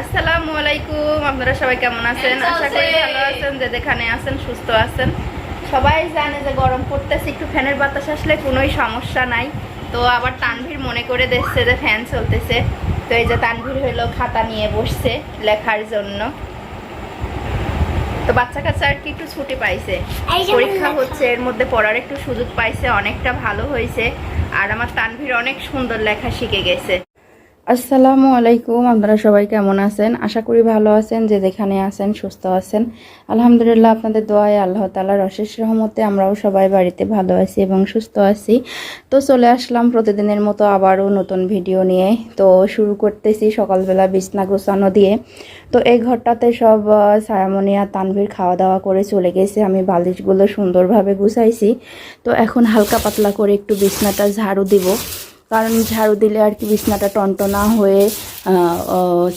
আসসালামু আলাইকুম আপনারা সবাই কেমন আছেন? আশা করি ভালো আছেন যে যেখানে আছেন সুস্থ আছেন। সবাই জানে যে গরম পড়তেছে একটু ফ্যানের বাতাস আসলে কোনোই সমস্যা নাই। তো আবার তানভীর মনে করে দেখছে যে ফ্যান চলতেছে। তো এই যে তানভীর হইল খাতা নিয়ে বসছে লেখার জন্য। তো বাচ্চা কাচ্চা আর কি একটু ছুটি পাইছে। পরীক্ষা হচ্ছে এর মধ্যে পড়ার একটু সুযোগ পাইছে অনেকটা ভালো হয়েছে। আর আমার তানভীর অনেক সুন্দর লেখা শিখে গেছে। আসসালামু আলাইকুম, আপনারা সবাই কেমন আছেন? আশা করি ভালো আছেন, যে যেখানে আছেন, সুস্থ আছেন। আলহামদুলিল্লাহ, আপনাদের দোয়ায় আল্লাহ তালার অশেষ রহমতে আমরাও সবাই বাড়িতে ভালো আছি এবং সুস্থ আছি। তো চলে আসলাম প্রতিদিনের মতো আবারও নতুন ভিডিও নিয়ে। তো শুরু করতেছি সকালবেলা বিছনা গোছানো দিয়ে। তো এই ঘরটাতে সব ছায়ামণি আর তানভীর খাওয়া দাওয়া করে চলে গেছে। আমি বালিশগুলো সুন্দরভাবে গুছাইছি। তো এখন হালকা পাতলা করে একটু বিছনাটা ঝাড়ু দিব। কারণ ঝাড়ু দিলে আর কি বিছনাটা টনটনা হয়ে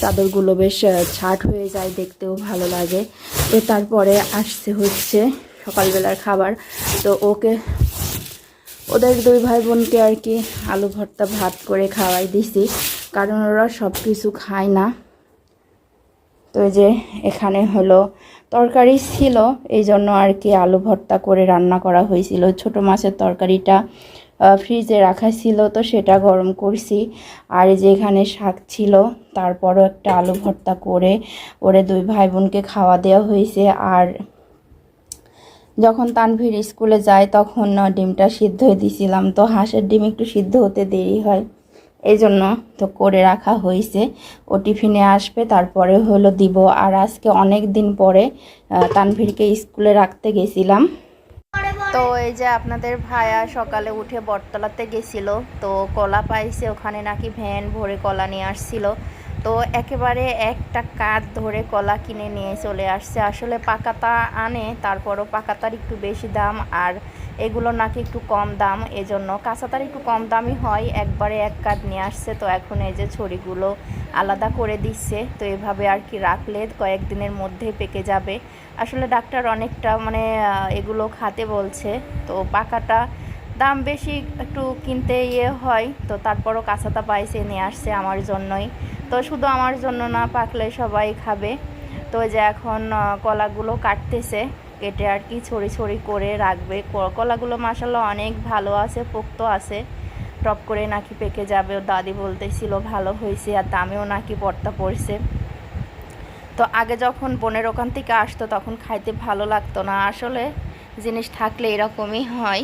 চাদরগুলো বেশ ছাট হয়ে যায় দেখতেও ভালো লাগে। তো তারপরে আসছে হচ্ছে সকালবেলার খাবার। তো ওকে, ওদের দুই ভাই বোনকে আর কি আলু ভর্তা ভাত করে খাওয়াই দিছি। কারণ ওরা সব কিছু খায় না। তো যে এখানে হলো তরকারি ছিল এই জন্য আর কি আলু ভর্তা করে রান্না করা হয়েছিল। ছোট মাছের তরকারিটা ফ্রিজে রাখা ছিল তো সেটা গরম করছি। আর এই যে এখানে শাক ছিল, তারপরও একটা আলু ভর্তা করে ওরে দুই ভাই বোনকে খাওয়া দেওয়া হয়েছে। আর যখন তানভীর স্কুলে যায়, তখন ডিমটা সিদ্ধ হয়ে দিছিলাম। তো হাঁসের ডিম একটু সিদ্ধ হতে দেরি হয় এই জন্য তো করে রাখা হয়েছে। ও টিফিনে আসবে, তারপরে হলো দিব। আর আজকে অনেক দিন পরে তানভীরকে স্কুলে রাখতে গেছিলাম। তো এই যে আপনাদের ভাইয়া সকালে উঠে বটতলাতে গেছিল, তো কলা পাইছে, ওখানে নাকি ভ্যান ভরে কলা নিয়ে আসছিল। তো একেবারে একটা কাঠ ধরে কলা কিনে নিয়ে চলে আসছে। আসলে পাকাতা আনে, তারপরও পাকাতার একটু বেশি দাম আর এগুলো নাকি একটু কম দাম, এজন্য কাঁচাতার একটু কম দামই হয়। একবারে এক কাঠ নিয়ে আসছে, তো এখন এই যে ছড়িগুলো আলাদা করে দিচ্ছে, তো এভাবে আর কি রাখলে কয়েকদিনের মধ্যেই পেকে যাবে। আসলে ডাক্তার অনেকটা মানে এগুলো খাতে বলছে, তো পাকাটা দাম বেশি একটু কিনতে ইয়ে হয়, তো তারপরও কাঁচাতা পাইছে, নিয়ে আসছে আমার জন্যই। তো শুধু আমার জন্য না পাকলে সবাই খাবে। তো যে এখন কলাগুলো কাটতেছে, কেটে আর কি ছড়ি ছড়ি করে রাখবে। কলাগুলো মাসাল্লাহ অনেক ভালো আছে, পোক্ত আছে। টপ করে নাকি পেকে যাবে ও দাদি বলতেছিল ভালো হয়েছে, আর দামেও নাকি পড়তা পড়ছে। তো আগে যখন বোনের ওখান থেকে আসতো, তখন খাইতে ভালো লাগতো না। আসলে জিনিস থাকলে এরকমই হয়।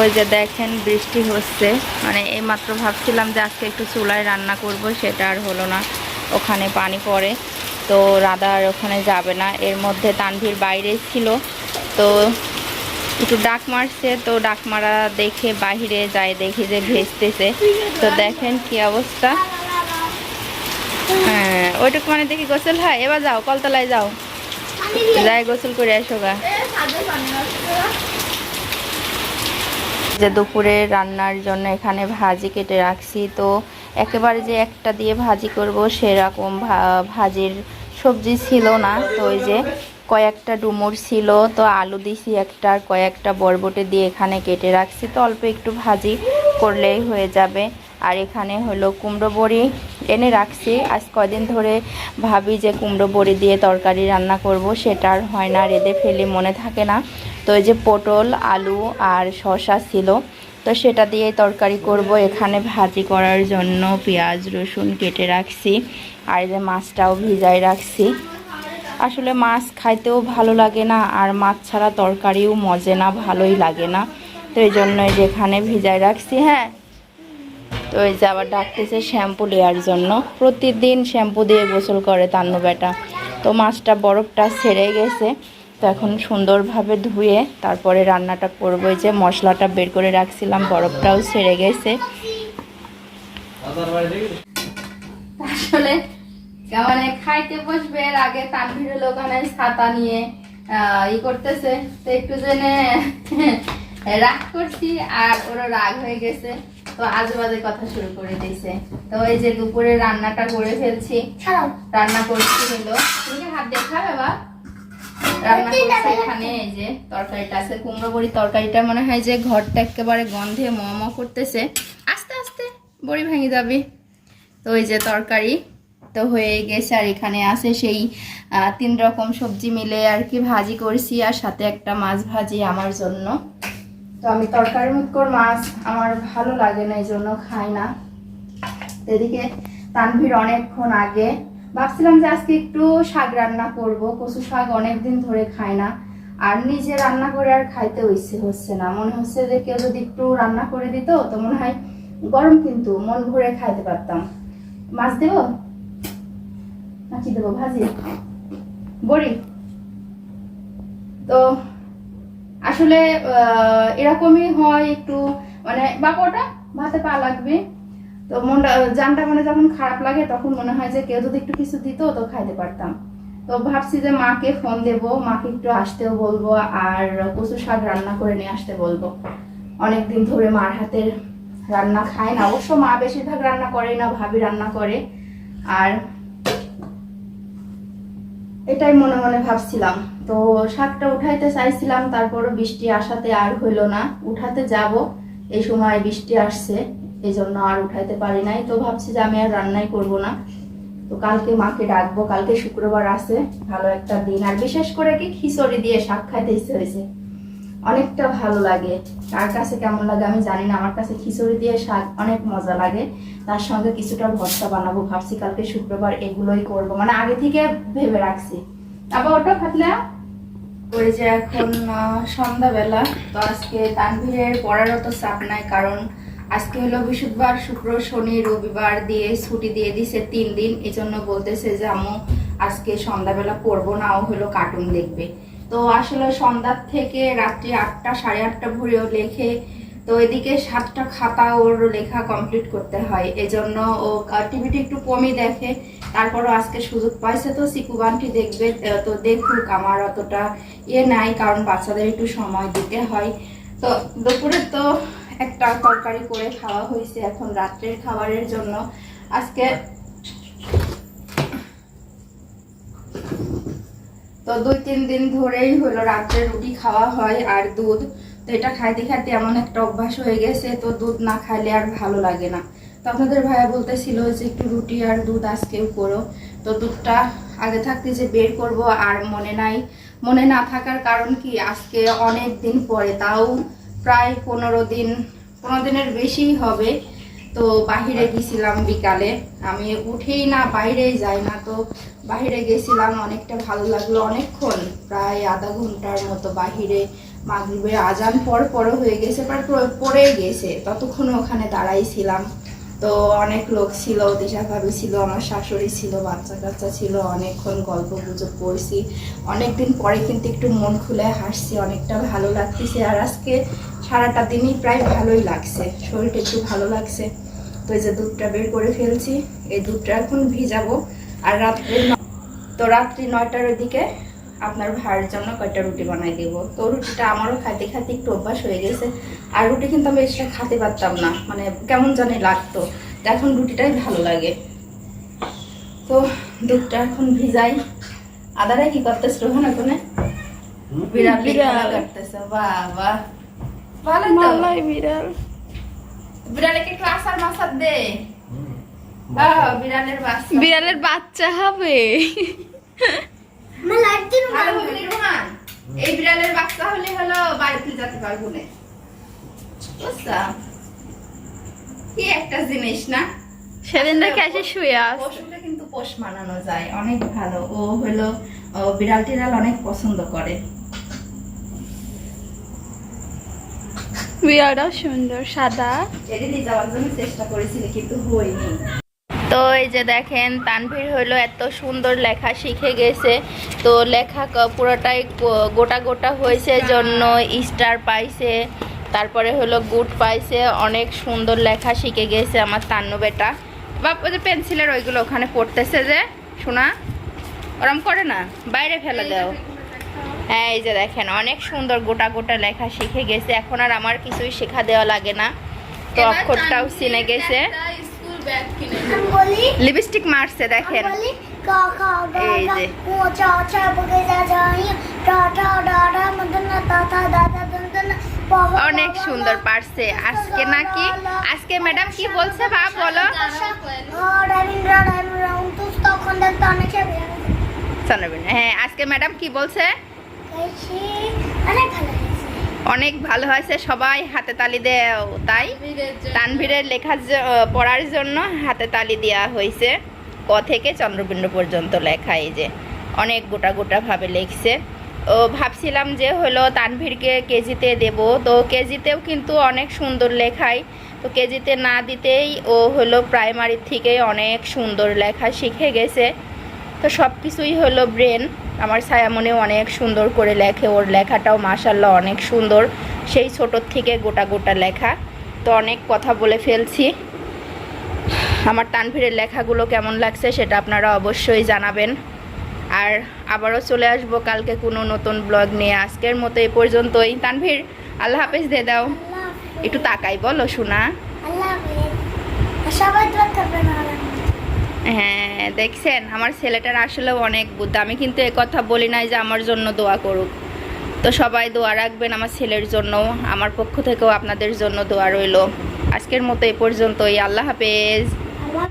ওই যে দেখেন বৃষ্টি হচ্ছে। মানে এইমাত্র ভাবছিলাম যে আজকে একটু চুলায় রান্না করব, সেটা আর হলো না। ওখানে পানি পড়ে। তো রাধা আর ওখানে যাবে না। এর মধ্যে তানভীর বাইরে ছিল। তো একটু ডাক মারছে। তো ডাক মারা দেখে বাইরে যায়, দেখি যে ভেসতেছে। তো দেখেন কি অবস্থা। হ্যাঁ ওইটুকু মানে দেখি গোসল হয়? এবার যাও, কলতলায় যাও। যাই, গোসল করে আসো গা। যে দুপুরে রান্নার জন্য এখানে ভাজি কেটে রাখছি, তো একেবারে যে একটা দিয়ে ভাজি করব সেরকম ভাজির সবজি ছিল না। তো ওই যে কয়েকটা ডুমুর ছিল, তো আলু দিছি একটা কয়েকটা বরবটে দিয়ে এখানে কেটে রাখছি। তো অল্প একটু ভাজি করলেই হয়ে যাবে। আর এখানে হলো কুমড়ো বড়ি এনে রাখছি। আজ কদিন ধরে ভাবি যে কুমড়ো বড়ি দিয়ে তরকারি রান্না করব, সেটা আর হয় না রেঁধে ফেলে মনে থাকে না। তো এই যে পটল, আলু আর শসা ছিল, তো সেটা দিয়ে তরকারি করব। এখানে ভাজি করার জন্য পেঁয়াজ, রসুন কেটে রাখছি, আর যে মাছটাও ভিজাই রাখছি। আসলে মাছ খাইতেও ভালো লাগে না, আর মাছ ছাড়া তরকারিও মজে না, ভালোই লাগে না। তো এই জন্যই যেখানে ভিজাই রাখছি হ্যাঁ তো এই যে আবার ডাকতেছে শ্যাম্পু নেওয়ার জন্য। প্রতিদিন শ্যাম্পু দিয়ে গোসল করে তান্নু বেটা তো মাছটা বরফটা ছেড়ে গেছে। তো এখন সুন্দরভাবে ধুয়ে তারপরে রান্নাটা করব। যে মশলাটা বের করে রাখছিলাম, বরফটাও ছেড়ে গেছে। আসলে মানে খাইতে বসবে, এর আগে ছাতা নিয়ে ই করতেছে। তো একটু জেনে রাগ করছি আর ওরা রাগ হয়ে গেছে। তো আজে বাজে কথা শুরু করে দিয়েছে। তো এই যে দুপুরে রান্নাটা করে ফেলছি। রান্না করছি হলো। তুমি হাত দেখাবে বা রান্না করছি এখানে এই যে তরকারিটা আছে কুমড়ো বড়ি তরকারিটা। মনে হয় যে ঘরটা একেবারে গন্ধে ম ম করতেছে। আস্তে আস্তে বড়ি ভেঙে যাবে। তো এই যে তরকারি তো হয়ে গেছে আর এখানে আছে সেই তিন রকম সবজি মিলে আর কি ভাজি করছি আর সাথে একটা মাছ ভাজি আমার জন্য। তো আমি তরকারি মুখর মাছ আমার ভালো লাগে না এই জন্য খাই না। এদিকে তানভীর অনেকক্ষণ আগে ভাবছিলাম যে আজকে একটু শাক রান্না করব, কচু শাক অনেকদিন ধরে খাই না, আর নিজে রান্না করে আর খাইতে ইচ্ছে হচ্ছে না। মনে হচ্ছে যে কেউ যদি একটু রান্না করে দিত, তো মনে হয় গরম কিন্তু মন ভরে খাইতে পারতাম। মাছ দেবো? না কি দেবো ভাজি? বড়ি? তো আসলে এরকমই হয় একটু মানে বাবাটা ভাতে পা লাগবে। তো মনটা, জানটা মানে যখন খারাপ লাগে, তখন মনে হয় যে কেউ যদি একটু কিছু দিত, তো খাইতে পারতাম। তো ভাবছি যে মাকে ফোন দেব, মাকে একটু আসতেও বলব, আর কচু শাক রান্না করে নিয়ে আসতে বলব। অনেকদিন ধরে মার হাতের রান্না খায় না, অবশ্য মা বেশিরভাগ রান্না করে না, ভাবি রান্না করে। আর এটাই মনে মনে ভাবছিলাম। তো শাকটা উঠাইতে চাইছিলাম তারপর বৃষ্টি আসাতে আর হইল না। উঠাতে যাব, এই সময় বৃষ্টি আসছে এই জন্য আর উঠাইতে পারি নাই। তো ভাবছি যে আমি আর রান্নাই করব না। তো কালকে মাকে ডাকবো, কালকে শুক্রবার আছে, ভালো একটা দিন। আর বিশেষ করে কি খিচুড়ি দিয়ে শাক খাইতে ইচ্ছে হয়েছে অনেকটা ভালো লাগে। কার কাছে কেমন লাগে আমি জানি না, আমার কাছে খিচুড়ি দিয়ে শাক অনেক মজা লাগে। তার সঙ্গে কিছুটা ভর্তা বানাবো, ভাবছি কালকে শুক্রবার এগুলোই করব। মানে আগে থেকে ভেবে রাখছি। আবার ওটা ফাটলা ওই যে এখন সন্ধ্যাবেলা, তো আজকে তানভীরের পড়ারও তো চাপ নাই, কারণ আজকে হলো বৃহস্পতিবার, শুক্র, শনি, রবিবার দিয়ে ছুটি দিয়ে দিছে তিন দিন। এই জন্য বলতেছে যে, আম্মু, আজকে সন্ধ্যাবেলা পড়ব না, ও হলো কার্টুন দেখবে। তো আসলে সন্ধ্যার থেকে রাত্রি আটটা, সাড়ে আটটা ভোরেও লেখে। তো এদিকে সাতটা খাতা ওর লেখা কমপ্লিট করতে হয়। এজন্য ও টিভিটি একটু কমই দেখে। তারপরও আজকে সুযোগ পাইছে তো সিকুবানটি দেখবে তো দেখুক আমার অতটা ইয়ে নাই, কারণ বাচ্চাদের একটু সময় দিতে হয়। তো দুপুরে তো একটা তরকারি করে খাওয়া হয়েছে এখন রাত্রের খাবারের জন্য। আজকে তো দুই, তিন দিন ধরেই হলো রাত্রে রুটি খাওয়া হয় আর দুধ। তো এটা খাইতে খাইতে এমন একটা অভ্যাস হয়ে গেছে, তো দুধ না খাইলে আর ভালো লাগে না। তো আপনাদের ভাইয়া বলতেছিল যে একটু রুটি আর দুধ আজকেও করো। তো দুধটা আগে থাকতে যে বের করব আর মনে নাই। মনে না থাকার কারণ কি, আজকে অনেক দিন পরে, তাও প্রায় পনেরো দিন, পনেরো দিনের বেশিই হবে। তো বাহিরে গেছিলাম বিকালে। আমি উঠেই না, বাইরেই যাই না। তো বাইরে গেছিলাম, অনেকটা ভালো লাগল অনেকক্ষণ, প্রায় আধা ঘণ্টার মতো বাহিরে। মাগরিবের আজান পর পরও হয়ে গেছে প্রায় প- পড়েই গেছে। ততক্ষণ ওখানে দাঁড়াই ছিলাম। তো অনেক লোক ছিল দিশা ভাবি ছিল, আমার শাশুড়ি ছিল, বাচ্চা কাচ্চা ছিল, অনেকক্ষণ গল্প গুজব করছি। অনেকদিন পরে কিন্তু একটু মন খুলে হাসছি, অনেকটা ভালো লাগতেছে। আর আজকে সারাটা দিনই প্রায় ভালোই লাগছে। শরীরটা একটু ভালো লাগছে। তো এই যে দুধটা বের করে ফেলছি। এই দুধটা এখন ভিজাবো। আর রাত্রে তো রাত্রি নয়টার দিকে আপনার ভাইয়ের জন্য কয়টা রুটি বানাই দেবো। তো রুটিটা আমারও খাইতে খাইতে একটু অভ্যাস হয়ে গেছে। আর রুটি কিন্তু আমি এক্সট্রা খেতে পারতাম না। মানে কেমন জানি লাগতো। তো এখন রুটিটাই ভালো লাগে। তো দুধটা এখন ভিজাই। আদারা কি করতেছিল ওখানে? ওখানে বিড়াল বিড়াল। বিড়াল। করতেছে। বাহ বাহ। ভালো তো? মালাই বিড়াল। বিড়ালকে একটু আসার মাসার দে। বিড়ালের বাচ্চা। বিড়ালের বাচ্চা হবে। ভালো হবে নি, রোহান? এই বিড়ালের বাচ্চা হলে হলো বাড়িতে যেতে পারব না কি একটা জিনিস না? শুয়ে আস কিন্তু পোষ মানানো যায়। অনেক ভালো। ও হলো ও বিড়াল টিড়াল অনেক পছন্দ করে। বিড়ালটাও সুন্দর সাদা। চেষ্টা করেছিলি কিন্তু হয়নি। তো এই যে দেখেন তানভীর হলো এত সুন্দর লেখা শিখে গেছে। তো লেখা পুরোটাই গোটা গোটা হয়েছে জন্য স্টার পাইছে। তারপরে হলো গুড পাইছে অনেক সুন্দর লেখা শিখে গেছে আমার তান্নু বেটা। বাপ ওই যে পেন্সিলের ওইগুলো ওখানে পড়তেছে যে শোনা। ওরম করে না বাইরে ফেলে দাও। এই যে দেখেন অনেক সুন্দর গোটা গোটা লেখা শিখে গেছে এখন আর আমার কিছুই শেখা দেওয়া লাগে না তো অক্ষরটাও চিনে গেছে লিপস্টিক মারছে দেখেন এই যে। অনেক সুন্দর পারছে আজকে নাকি আজকে ম্যাডাম কি বলছে বা বলো হ্যাঁ আজকে ম্যাডাম কি বলছে অনেক ভালো হয়েছে। সবাই হাতে তালি দেও। তাই তানভীরের লেখার জ- পড়ার জন্য হাতে তালি দেওয়া হয়েছে। ক থেকে চন্দ্রবিন্দু পর্যন্ত লেখা এই যে, অনেক গোটা গোটা ভাবে লিখছে। ও ভাবছিলাম যে হলো তানভীরকে কেজিতে দেব। তো কেজিতেও কিন্তু অনেক সুন্দর লেখায় তো কেজিতে না দিতেই ও হলো প্রাইমারি থেকে অনেক সুন্দর লেখা শিখে গেছে। তো সব কিছুই হলো ব্রেন। আমার ছায়ামনেও অনেক সুন্দর করে লেখে ওর লেখাটাও মাসাল্লাহ অনেক সুন্দর। সেই ছোটোর থেকে গোটা গোটা লেখা। তো অনেক কথা বলে ফেলছি। আমার তানভীরের লেখাগুলো কেমন লাগছে সেটা আপনারা অবশ্যই জানাবেন। আর আবারও চলে আসব কালকে কোনো নতুন ব্লগ নিয়ে। আজকের মতো এই পর্যন্তই। তানভীর আল্লাহ হাফেজ দিয়ে দাও। একটু তাকাই বলো শোনা। সবাই হ্যাঁ দেখছেন? আমার ছেলেটার আসলেও অনেক বুদ্ধি। আমি কিন্তু কথা বলি নাই যে আমার জন্য দোয়া করুক। তো সবাই দোয়া রাখবেন আমার ছেলের জন্য। আমার পক্ষ থেকেও আপনাদের জন্য দোয়া রইল। আজকের মতো এ পর্যন্তই। আল্লাহ হাফেজ।